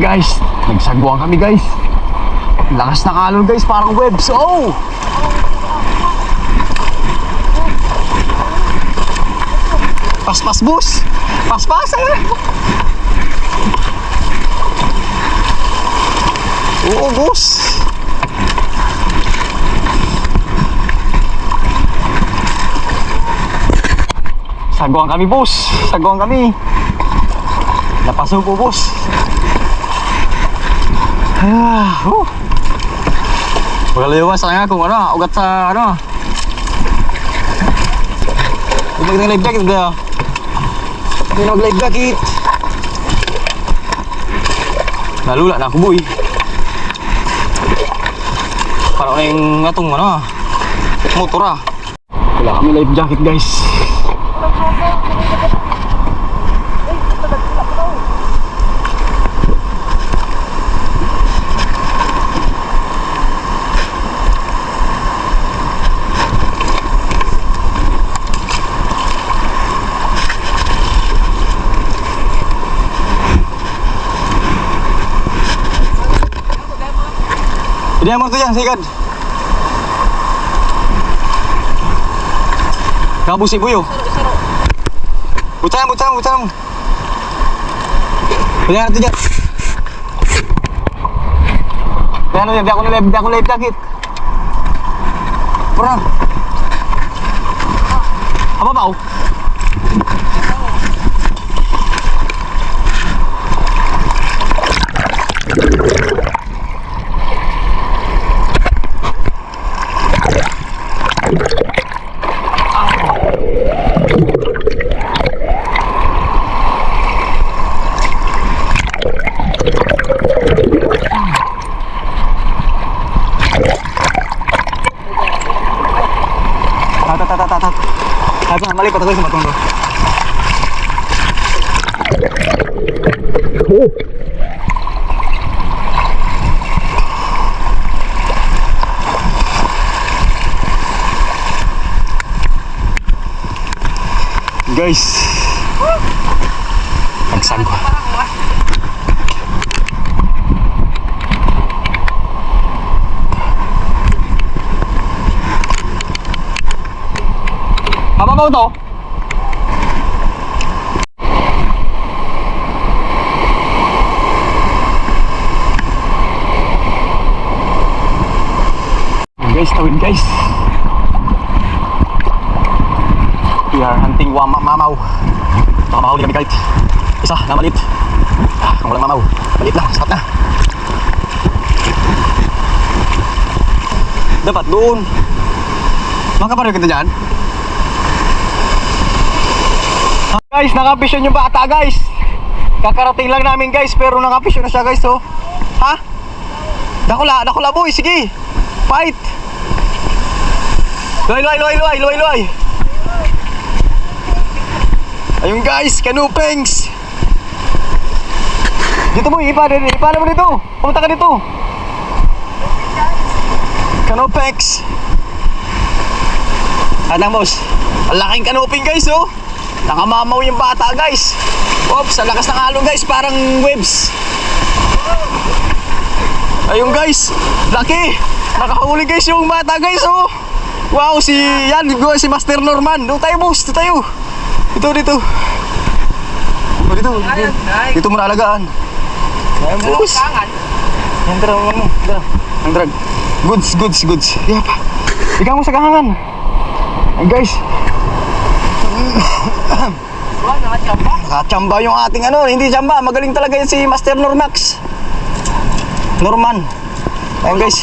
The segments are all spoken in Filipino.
guys, nagsagwang kami guys. Lakas ng alon guys, parang webs. Oh! Paspas bus! Paspas eh! Oo, bus! Sagwang kami, boss. Sagwang kami. Napasuko, boss. Ah, oh. Magalayawas nga kung ano, ugat sa ano. Huwag ng live jacket ba? Hindi na mag-live jacket. Nalula na ako, boy. Parang na yung atong ano, motor ah. Wala kami life jacket, guys. Hindi mo ito yan, sigad. Kabusi buyo. Butang, butang, butang. Kaya natin dyan. Kaya ano yan, di ako na live, di ako live jacket. Pura. Apa ba? Tat, tat, mali pa tayo sa matong to. Guys, nagsagwa. To? Guys, tawid guys. We are hunting wama mamaw. Mamaw, di kami kahit. Isa, na malit. Ah, kung walang mamaw, malit na, sapat na. Dapat doon. Makaparin kita dyan. Guys, nakapisyon yung bata guys. Kakarating lang namin guys, pero nakapisyon na siya guys oh. Ha? Dakula, dakula boy, sige. Fight. Luay, luay, luay, luay, luay, luay. Ayun guys, kanupengs. Dito mo, ipa, ipa mo dito. Pumunta ka dito. Kanupengs. Anang boss, ang laking kanuping guys oh. Nakamamaw yung bata guys. Oops, ang lakas ng alon guys, parang waves. Ayun guys, laki. Nakahuli guys yung bata guys oh. Wow, si yan, si Master Norman. Doon tayo boss, dito tayo. Dito, dito. Oh, dito, dito. Dito mo naalagaan. Ayun boss. Yan, tara, ano, tara. Ang drag. Goods, goods, goods. Di pa. Ikaw mo sa kahangan. Ay guys, Nakachamba yung ating ano, hindi chamba, magaling talaga yan si Master Normax. Norman. Ayun guys.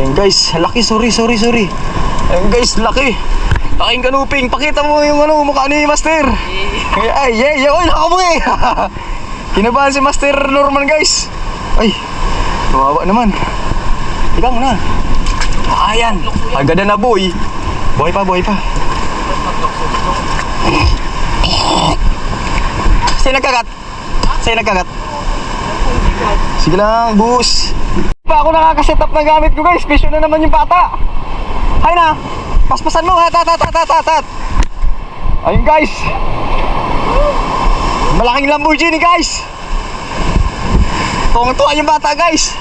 Ayun guys, laki, sorry, sorry, sorry. Ayun guys, laki. Laking kanuping, pakita mo yung ano, mukha ni Master. Ay, ay, ay, ay, oy, nakabuhi. Kinabahan si Master Norman guys. Ay, kawawa naman. Ikaw na. Ayan, agad na boy. Boy pa, boy pa. Sino nagkagat? Sino nagkagat? Sige lang, bus. Pa ako nakakaset up ng gamit ko guys. Special na naman yung bata. Hay na. Paspasan mo ha. Tat, tat, tat, tat, tat. Ayun guys. Malaking Lamborghini guys. Tuwang-tuwa yung bata guys.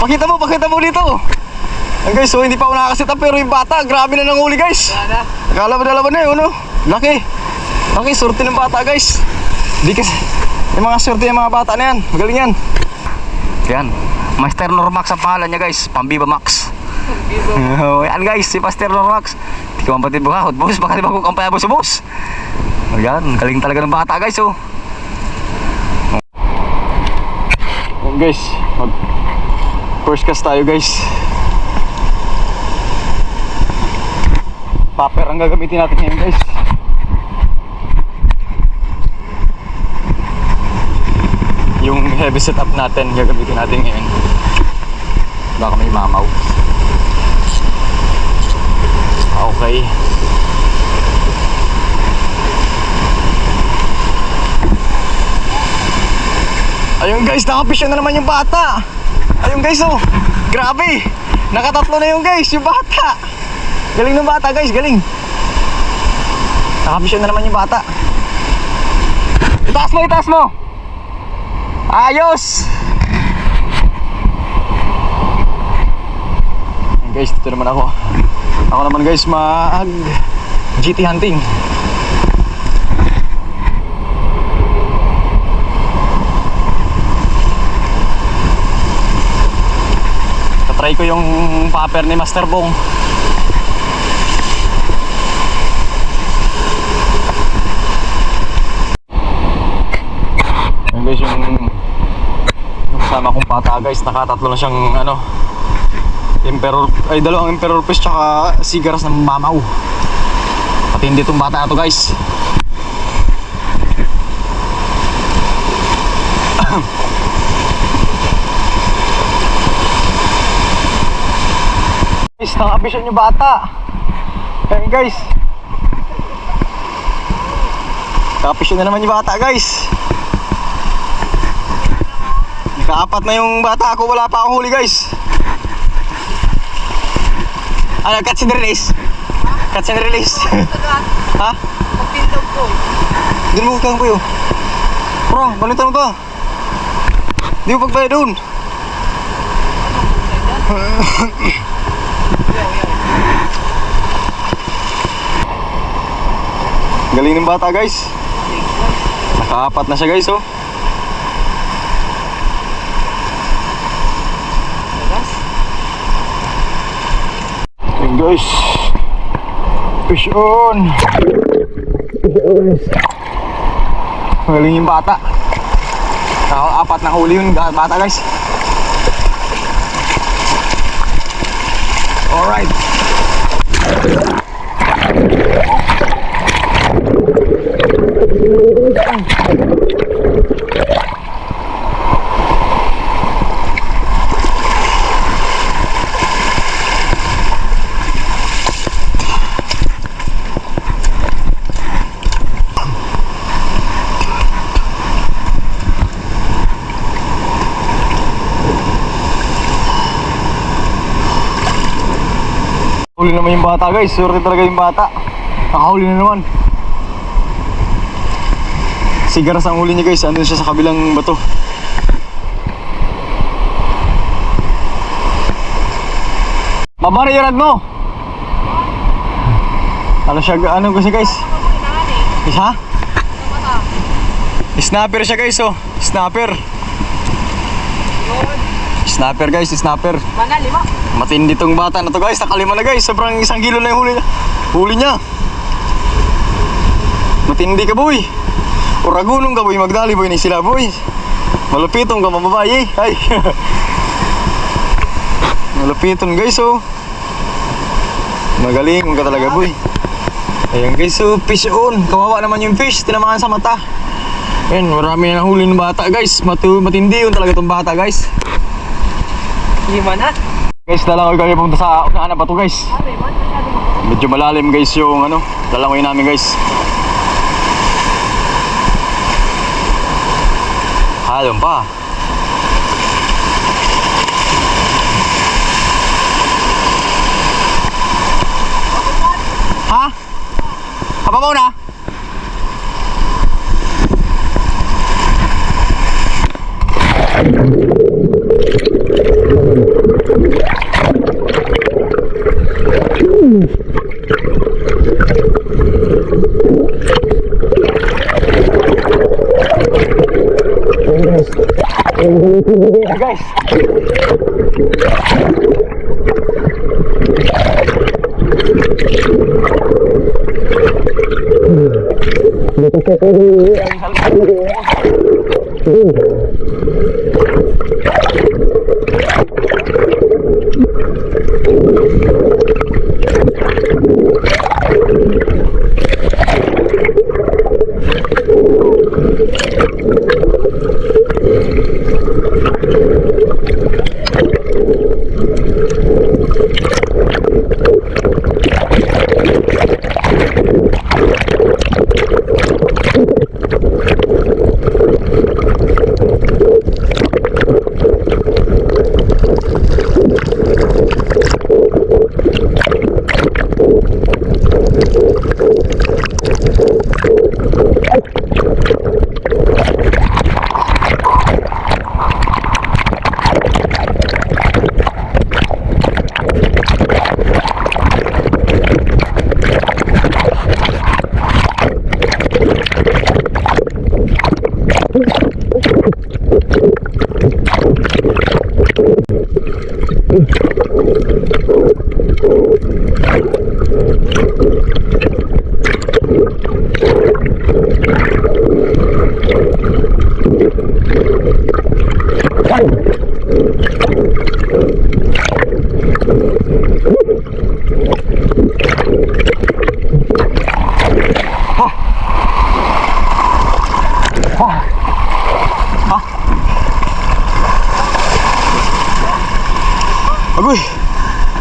Pakita mo, pakita mo dito. Ang guys, so hindi pa ako nakakasit up pero yung bata, grabe na nanghuli guys. Sana. Akala mo dalawa na yun, no? Laki. Laki, surti ng bata guys. Di kasi, yung mga surti ng mga bata na yan. Magaling yan. Yan. Master Normax ang pangalan niya guys. Pambiba Max. Oh, yan guys, si Master Normax. Di ko mapatid bukahot. Boss, baka di ba kung kampaya mo sa boss? Oh, yan, galing talaga ng bata guys, oh. Yan guys, mag first cast tayo guys. Paper ang gagamitin natin ngayon guys. Yung heavy setup natin gagamitin natin ngayon. Baka may mamaw. Okay. Ayun guys, nakapisyon na naman yung bata. Ayun guys, oh. Grabe. Nakatatlo na yung guys, yung bata. Galing ng bata guys, galing. Nakapisyon na naman yung bata. Itaas mo, itaas mo. Ayos. Guys, dito naman ako. Ako naman guys, mag GT hunting. Tatry ko yung paper ni Master Bong. Ayun guys, yung, yung kasama kong bata guys, nakatatlo na siyang ano, Emperor, ay dalawang Emperor Fish tsaka Sigaras ng mamaw. Pati hindi itong bata na to guys. guys, nakabisyon yung bata. Ayan guys. Nakabisyon na naman yung bata guys. Nakaapat na yung bata ako, wala pa akong huli guys. Ano, catch and release? Catch and release? ha? Pagpindog ko. Hindi mo kang kuyo. Bro, balitan mo ba? Di mo pagbayad doon. Galing ng bata guys. Nakaapat na siya guys oh. Guys. Fish on. Fish on. Galing yung bata. Nakaapat na huli yung bata guys. Alright. Huli naman yung bata guys. Swerte talaga yung bata. Nakahuli na naman. Sigaras ang huli niya guys. Andun siya sa kabilang bato. Baba na yung rad mo. Ano siya, ano kasi guys? Isa? Snapper siya guys oh. Snapper. Snapper guys, snapper. Mana, lima. Matindi tong bata na to guys, nakalima na guys. Sobrang isang kilo na yung huli niya. Huli niya. Matindi ka boy. Uragunong ka boy, magdali boy ni sila boy. Malupitong ka mababayi. Ay. Malupiton guys oh. Magaling ka talaga boy. Ayan guys oh, fish on. Kawawa naman yung fish, tinamaan sa mata. Ayan, marami na nahuli ng bata guys. Matu matindi yun talaga tong bata guys. Lima na. Guys, dalangoy kami pumunta sa unahan na bato guys. Mo. Medyo malalim guys yung ano, dalangoy namin guys. Halong pa. Ha? Kapabaw na? guys. Agoy.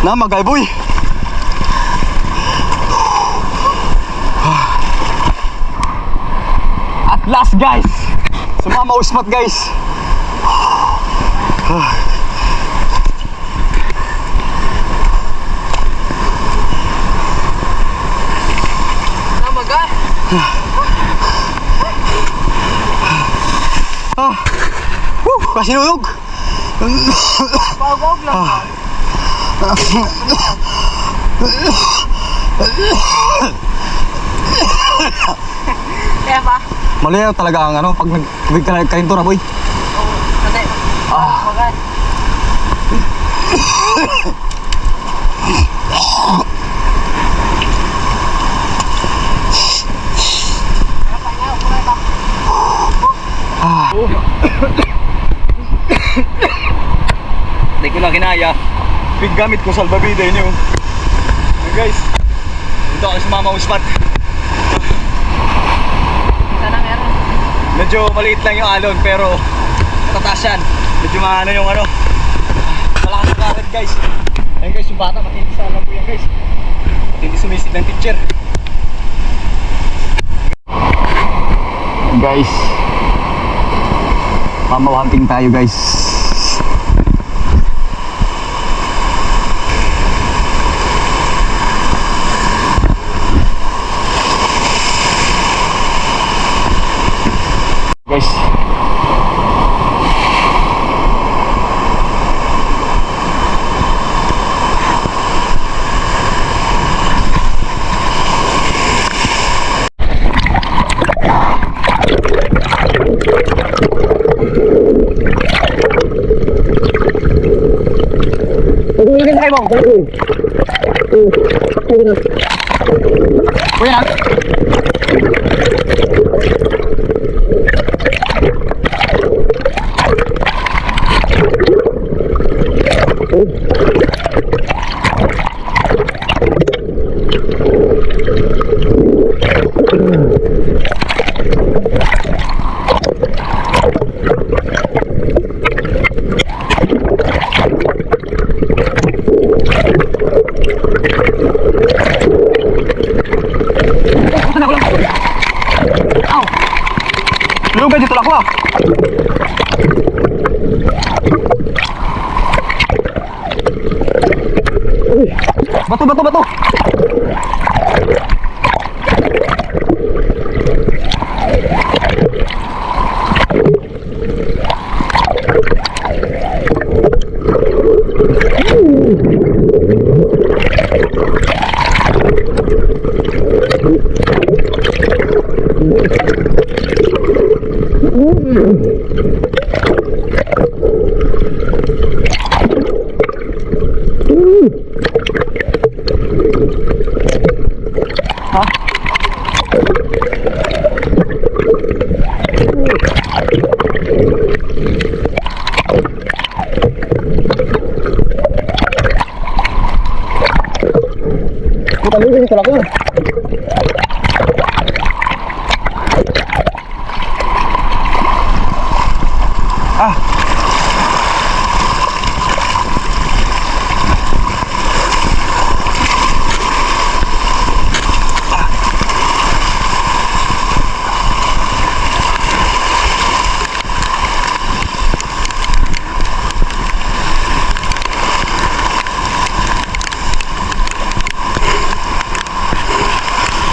Na magay boy. At last guys. Sumama usmat guys. Namaga. Woo, kasinulog. Pagod lang. Kaya ba? Mali talaga ang ano pag nag ka kainto na boy. Oo. Kasi. Ah. Magad. Hindi ko na kinaya. Big gamit ko salbabida inyo. Hey guys. Dito ako sa Mama Usmat. Sana meron. Medyo maliit lang yung alon pero tataas yan. Medyo maano yung ano. Malakas ang karat guys. Ayun guys, yung bata matindi sa alam ko yan guys. Matindi sumisid ng teacher. Guys. Mama hunting tayo guys. Guys, Kuya na. Luga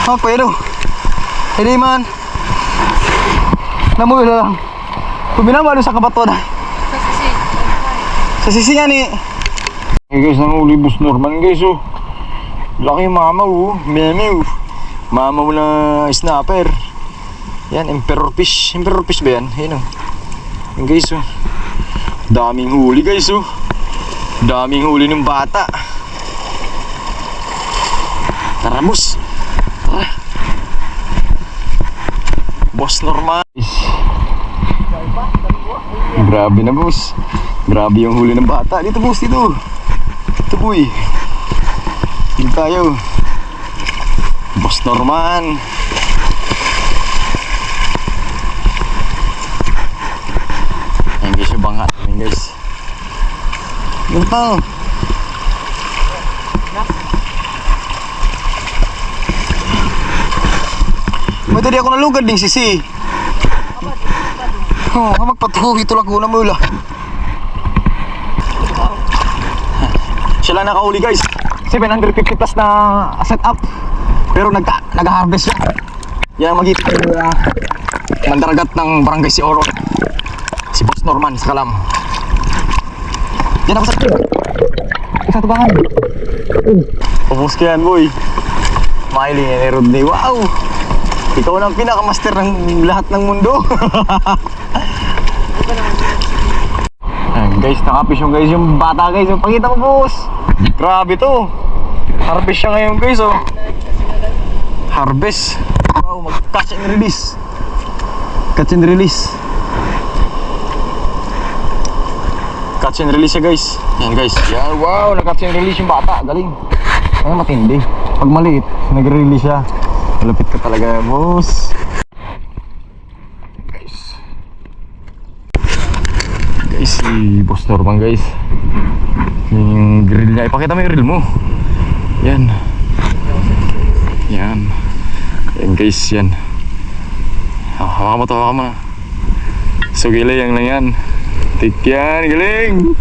Ah, pero. Hindi man. Namuyo na lang. Puminamalo sa kabato na. Sa sisi. Sa sisi nga ni. Hey guys, nanguli bus Norman guys oh. Laki mama oh. Meme oh. Mama na snapper. Yan, emperor fish. Emperor fish ba yan? Yan oh. Yan guys oh. Daming huli guys oh. Daming huli ng bata. Tara boss. Boss Norman. Grabe na boss. Grabe yung huli ng bata. Dito boss, dito. Ito boy. Dito tayo. Boss Norman. Ayan guys yung bangka. Ayan guys. Dito May tadi ako nalugad ding sisi. Oh, nga magpatuloy ito lang una mula. Siya lang nakauli guys. 750 plus na setup. Pero nagka, nag-harvest siya. Yan ang magiging uh, mandaragat ng barangay si Oro. Si Boss Norman sa Kalam. Yan ako sa Isa tubangan. Pupus ka yan boy. Miley ni Rodney. Wow! Ikaw na ang pinakamaster ng lahat ng mundo. Ayan, guys, nakapish yung guys yung bata guys. Yung pakita mo boss. Grabe to. Harvest siya ngayon guys oh. Harvest. Wow, mag-catch and release. Catch and release. Catch and release siya guys. Yan guys. Yan, wow, nag-catch and release yung bata. Galing. Ay, matindi. Pag maliit, nag-release siya. Malapit ka talaga, boss. Guys. Guys, si Boss Norman, guys. Yung grill niya. Ipakita mo yung grill mo. Yan. Yan. Yan, guys, yan. Ah, Hawakan mo to, hawakan mo. So, yan lang yan. Tik yan, galing.